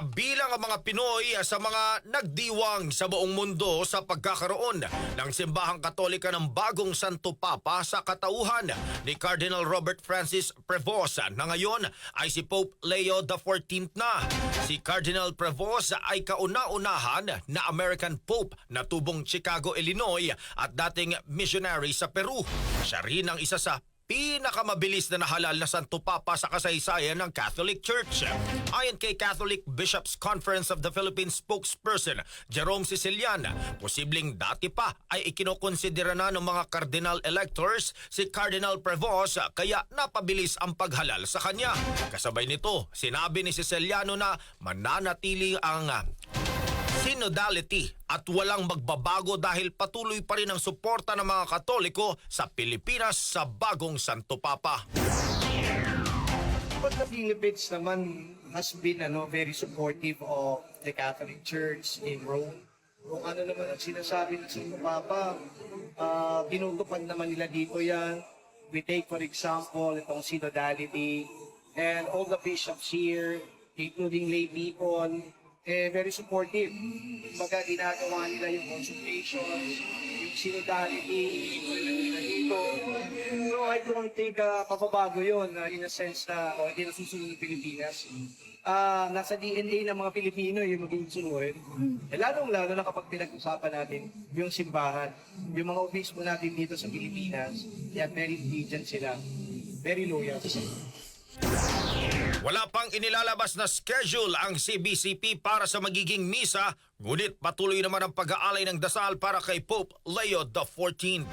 Kabilang ang mga Pinoy sa mga nagdiwang sa buong mundo sa pagkakaroon ng simbahang katolika ng bagong Santo Papa sa katauhan ni Cardinal Robert Francis Prevost na ngayon ay si Pope Leo XIV na. Si Cardinal Prevost ay kauna-unahan na American Pope na tubong Chicago, Illinois at dating missionary sa Peru. Siya rin ang isa sa pinakamabilis na nahalal na Santo Papa sa kasaysayan ng Catholic Church. Ayon kay Catholic Bishops Conference of the Philippines spokesperson Jerome Sicilian, posibleng dati pa ay ikinokonsidera na ng mga cardinal electors si Cardinal Prevost kaya napabilis ang paghalal sa kanya. Kasabay nito, sinabi ni Siciliano na mananatili ang synodality at walang magbabago dahil patuloy pa rin ang suporta ng mga Katoliko sa Pilipinas sa bagong Santo Papa. But the Philippines naman has been ano, very supportive of the Catholic Church in Rome. Kung ano naman ang sinasabi ng Santo Papa, uh, tinutupad naman nila dito yan. We take for example itong synodality and all the bishops here, including lay people, eh, very supportive. Kumbaga, ginagawa nila yung consultations, yung synodality, nila dito. So, I don't think uh, papabago yun uh, in a sense na uh, hindi nasusunod ng Pilipinas. Ah, nasa DNA ng mga Pilipino yung maging sunod. Eh, lalong-lalo na kapag pinag-usapan natin yung simbahan, yung mga obispo natin dito sa Pilipinas, yan, very diligent sila. Very loyal. Wala pang inilalabas na schedule ang CBCP para sa magiging misa, ngunit patuloy naman ang pag-aalay ng dasal para kay Pope Leo XIV.